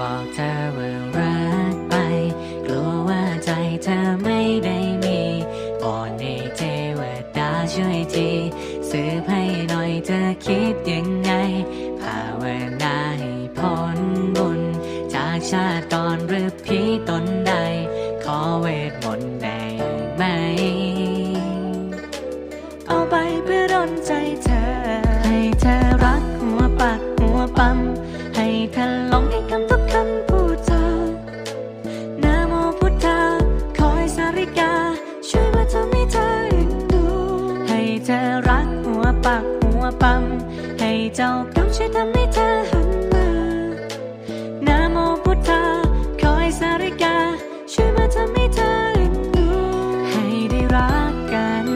บอกเธอว่ารักไป กลัวว่าใจเธอไม่ได้มีอ่อนในเทวดาช่วยทีซื้อให้หน่อยเธอคิดยังไง ภาวนาให้พ้นบุญ จากชาติก่อนหรือผีตนใด ขอเวทมนต์ เธอรักหัวปักหัวปั๊มให้เจ้ากำช่วยทำให้เธอหันมานะโมพุทธาคอยสาริกา ช่วยมาทำให้เธอเอ็นดูให้ได้รักกัน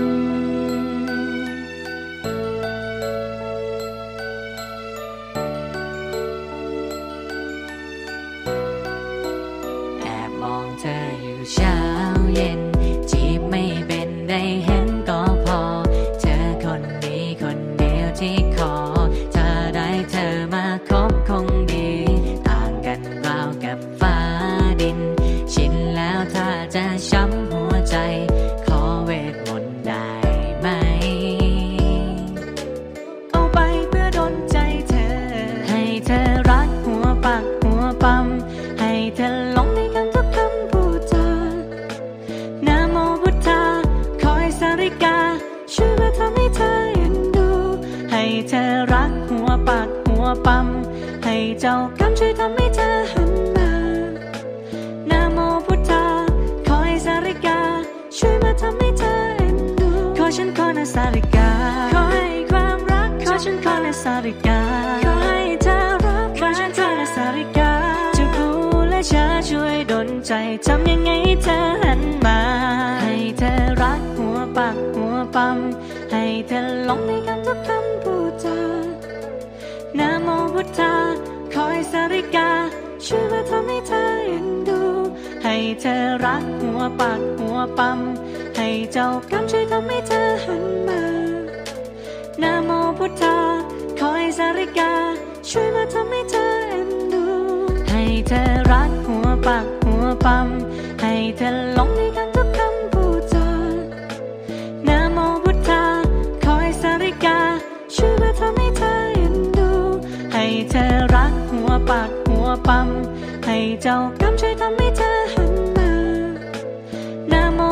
แอบมองเธออยู่เช้าเย็น ที่ขอ ถ้าได้เธอมาคบคงดี ต่างกันราวกับฟ้าดิน ชินแล้วถ้าจะช้ำหัวใจ ขอเวทมนต์ได้ไหม เอาไปเพื่อดนใจเธอ ให้เธอ เธอรักหัวปักหัวปั๊มให้เจ้ากำช่วยทำให้เธอหันมานะโมพุทธาคอยสาริกา ช่วยมาทำให้เธอเอ็นดูขอฉันขอนาสาริกา ขอให้ความรักขอฉันขอนาสาริกา ขอให้เธอรักขอฉันขอนาสาริกาจะกูและชาช่วยดลใจทำยังไงเธอหันมา ให้เธอรักหัวปักหัวปั๊มให้เธอหลงใน สาริกา ช่วยมาทำให้เธอเอ็นดู ให้เธอรักหัวปักหัวปั๊มให้เจ้ากรรมช่วยทำให้เธอหันมานาโมพุทธาคอยสาริกา ช่วยมาทำให้เธอเอ็นดู ให้เธอรัก รักหัวปักหัวปั๊มให้เจ้ากำช่วยทำให้เธอหันมานาโมอย